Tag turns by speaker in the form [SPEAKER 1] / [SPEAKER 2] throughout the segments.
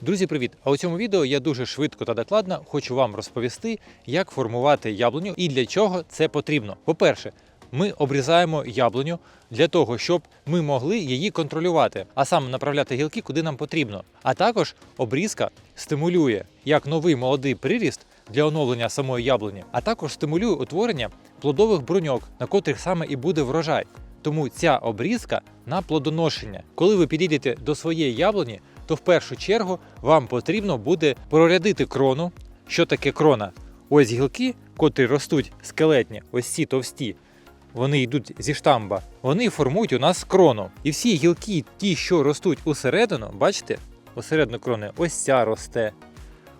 [SPEAKER 1] Друзі, привіт! А у цьому відео я дуже швидко та докладно хочу вам розповісти, як формувати яблуню і для чого це потрібно. По-перше, ми обрізаємо яблуню для того, щоб ми могли її контролювати, а саме направляти гілки куди нам потрібно. А також обрізка стимулює як новий молодий приріст для оновлення самої яблуні, а також стимулює утворення плодових бруньок, на котрих саме і буде врожай. Тому ця обрізка на плодоношення. Коли ви підійдете до своєї яблуні, то в першу чергу вам потрібно буде прорядити крону. Що таке крона? Ось гілки, котрі ростуть скелетні, ось ці товсті, вони йдуть зі штамба, вони формують у нас крону. І всі гілки, ті, що ростуть усередину, бачите, усередину крони, ось ця росте,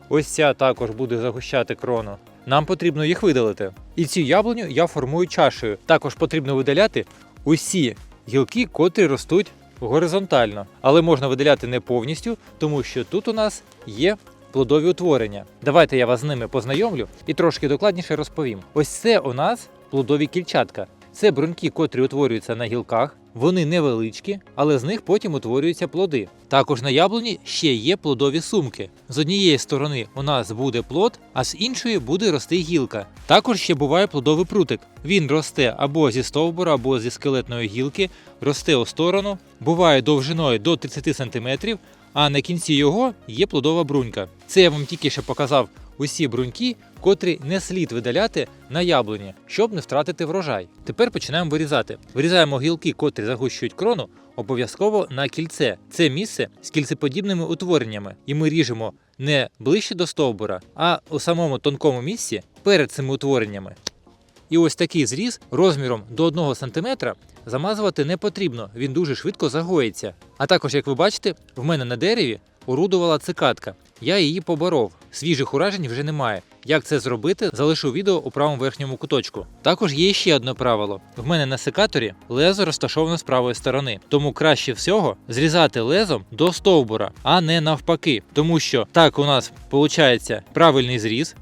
[SPEAKER 1] ось ця також буде загущати крону. Нам потрібно їх видалити. І цю яблуню я формую чашею. Також потрібно видаляти усі гілки, котрі ростуть горизонтально, але можна виділяти не повністю, тому що тут у нас є плодові утворення. Давайте я вас з ними познайомлю і трошки докладніше розповім. Ось це у нас плодові кільчатка. Це бруньки, котрі утворюються на гілках. Вони невеличкі, але з них потім утворюються плоди. Також на яблуні ще є плодові сумки. З однієї сторони у нас буде плод, а з іншої буде рости гілка. Також ще буває плодовий прутик. Він росте або зі стовбура, або зі скелетної гілки, росте у сторону, буває довжиною до 30 см, а на кінці його є плодова брунька. Це я вам тільки що показав усі бруньки, котрі не слід видаляти на яблуні, щоб не втратити врожай. Тепер починаємо вирізати. Вирізаємо гілки, котрі загущують крону, обов'язково на кільце. Це місце з кільцеподібними утвореннями, і ми ріжемо не ближче до стовбура, а у самому тонкому місці перед цими утвореннями. І ось такий зріз розміром до 1 см замазувати не потрібно, він дуже швидко загоїться. А також, як ви бачите, в мене на дереві орудувала цикатка. Я її поборов. Свіжих уражень вже немає. Як це зробити, залишу відео у правому верхньому куточку. Також є ще одне правило: в мене на секаторі лезо розташоване з правої сторони, тому краще всього зрізати лезом до стовбура, а не навпаки. Тому що так у нас виходить правильний зріз,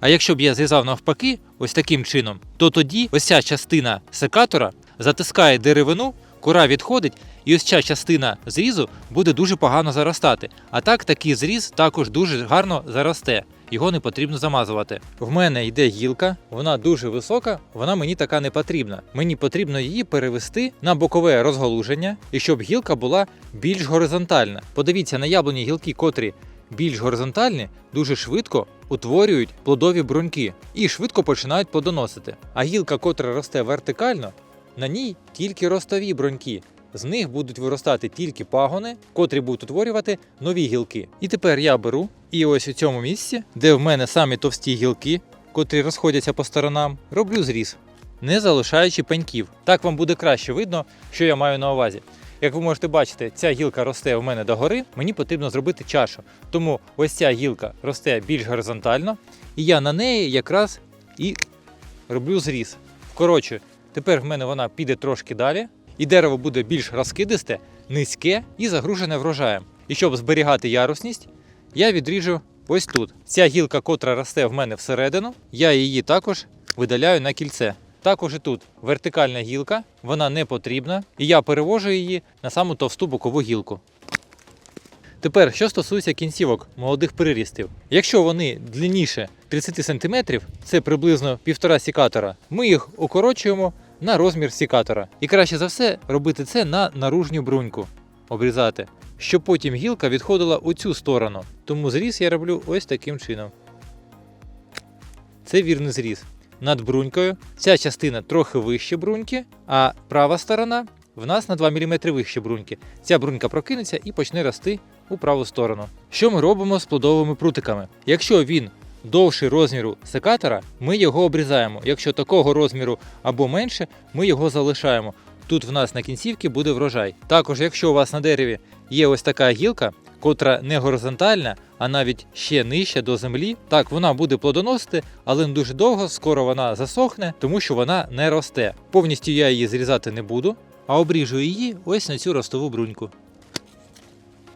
[SPEAKER 1] а якщо б я зрізав навпаки, ось таким чином, то тоді ось ця частина секатора затискає деревину, кора відходить, і ось ця частина зрізу буде дуже погано заростати. А так такий зріз також дуже гарно заросте. Його не потрібно замазувати. В мене йде гілка, вона дуже висока, вона мені така не потрібна. Мені потрібно її перевести на бокове розгалуження, і щоб гілка була більш горизонтальна. Подивіться на яблуні гілки, котрі більш горизонтальні, дуже швидко утворюють плодові бруньки і швидко починають плодоносити. А гілка, котра росте вертикально, на ній тільки ростові бруньки. З них будуть виростати тільки пагони, котрі будуть утворювати нові гілки. І тепер я беру і ось у цьому місці, де в мене самі товсті гілки, котрі розходяться по сторонам, роблю зріз, не залишаючи пеньків. Так вам буде краще видно, що я маю на увазі. Як ви можете бачити, ця гілка росте у мене догори, мені потрібно зробити чашу. Тому ось ця гілка росте більш горизонтально, і я на неї якраз і роблю зріз. Коротше, тепер в мене вона піде трошки далі, і дерево буде більш розкидисте, низьке і загружене врожаєм. І щоб зберігати ярусність, я відріжу ось тут. Ця гілка, котра росте в мене всередину, я її також видаляю на кільце. Також і тут вертикальна гілка, вона не потрібна, і я перевожу її на саму товсту бокову гілку. Тепер, що стосується кінцівок молодих прирістів, якщо вони длинніше 30 см, це приблизно півтора сікатора, ми їх укорочуємо на розмір сікатора. І краще за все робити це на наружню бруньку, обрізати, щоб потім гілка відходила у цю сторону. Тому зріз я роблю ось таким чином. Це вірний зріз. Над брунькою ця частина трохи вище бруньки, а права сторона в нас на 2 мм вище бруньки. Ця брунька прокинеться і почне рости у праву сторону. Що ми робимо з плодовими прутиками? Якщо він довший розміру секатора, ми його обрізаємо. Якщо такого розміру або менше, ми його залишаємо. Тут в нас на кінцівці буде врожай. Також, якщо у вас на дереві є ось така гілка, котра не горизонтальна, а навіть ще нижче до землі, так вона буде плодоносити, але не дуже довго, скоро вона засохне, тому що вона не росте. Повністю я її зрізати не буду, а обріжу її ось на цю ростову бруньку.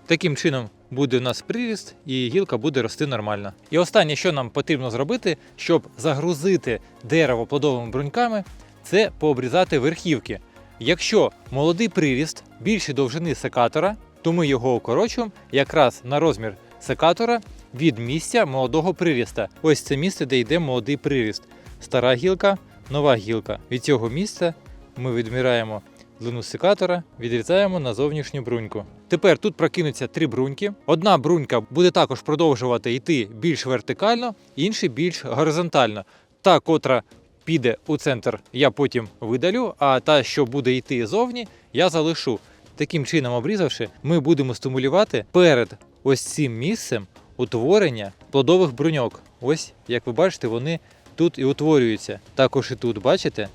[SPEAKER 1] Таким чином буде у нас приріст і гілка буде рости нормально. І останнє, що нам потрібно зробити, щоб загрузити дерево плодовими бруньками, це пообрізати верхівки. Якщо молодий приріст більше довжини секатора, то ми його укорочуємо якраз на розмір секатора від місця молодого приріста. Ось це місце, де йде молодий приріст. Стара гілка, нова гілка. Від цього місця ми відміраємо длину секатора, відрізаємо на зовнішню бруньку. Тепер тут прокинуться три бруньки. Одна брунька буде також продовжувати йти більш вертикально, інша більш горизонтально. Та, котра піде у центр, я потім видалю, а та, що буде йти зовні, я залишу. Таким чином, обрізавши, ми будемо стимулювати перед ось цим місцем утворення плодових бруньок. Ось, як ви бачите, вони тут і утворюються. Також і тут, бачите,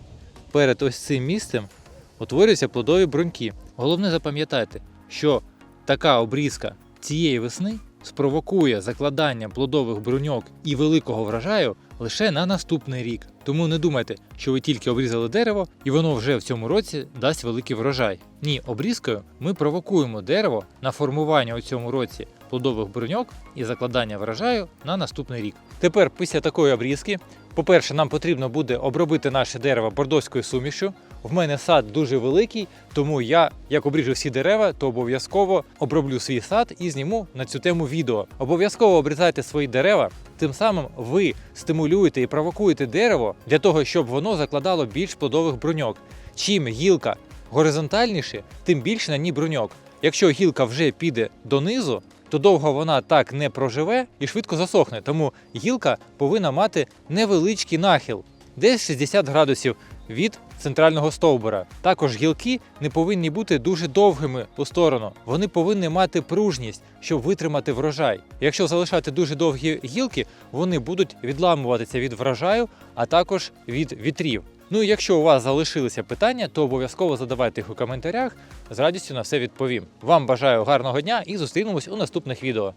[SPEAKER 1] перед ось цим місцем утворюються плодові бруньки. Головне запам'ятайте, що така обрізка цієї весни спровокує закладання плодових бруньок і великого врожаю лише на наступний рік. Тому не думайте, що ви тільки обрізали дерево і воно вже в цьому році дасть великий врожай. Ні, обрізкою ми провокуємо дерево на формування у цьому році плодових бруньок і закладання врожаю на наступний рік. Тепер, після такої обрізки, по-перше, нам потрібно буде обробити наше дерево бордоською сумішю. В мене сад дуже великий, тому я, як обріжу всі дерева, то обов'язково оброблю свій сад і зніму на цю тему відео. Обов'язково обрізайте свої дерева. Тим самим ви стимулюєте і провокуєте дерево для того, щоб воно закладало більш плодових бруньок. Чим гілка горизонтальніше, тим більше на ній бруньок. Якщо гілка вже піде донизу, то довго вона так не проживе і швидко засохне. Тому гілка повинна мати невеличкий нахил, десь 60 градусів від центрального стовбура. Також гілки не повинні бути дуже довгими у сторону. Вони повинні мати пружність, щоб витримати врожай. Якщо залишати дуже довгі гілки, вони будуть відламуватися від врожаю, а також від вітрів. Ну і якщо у вас залишилися питання, то обов'язково задавайте їх у коментарях. З радістю на все відповім. Вам бажаю гарного дня і зустрінемось у наступних відео.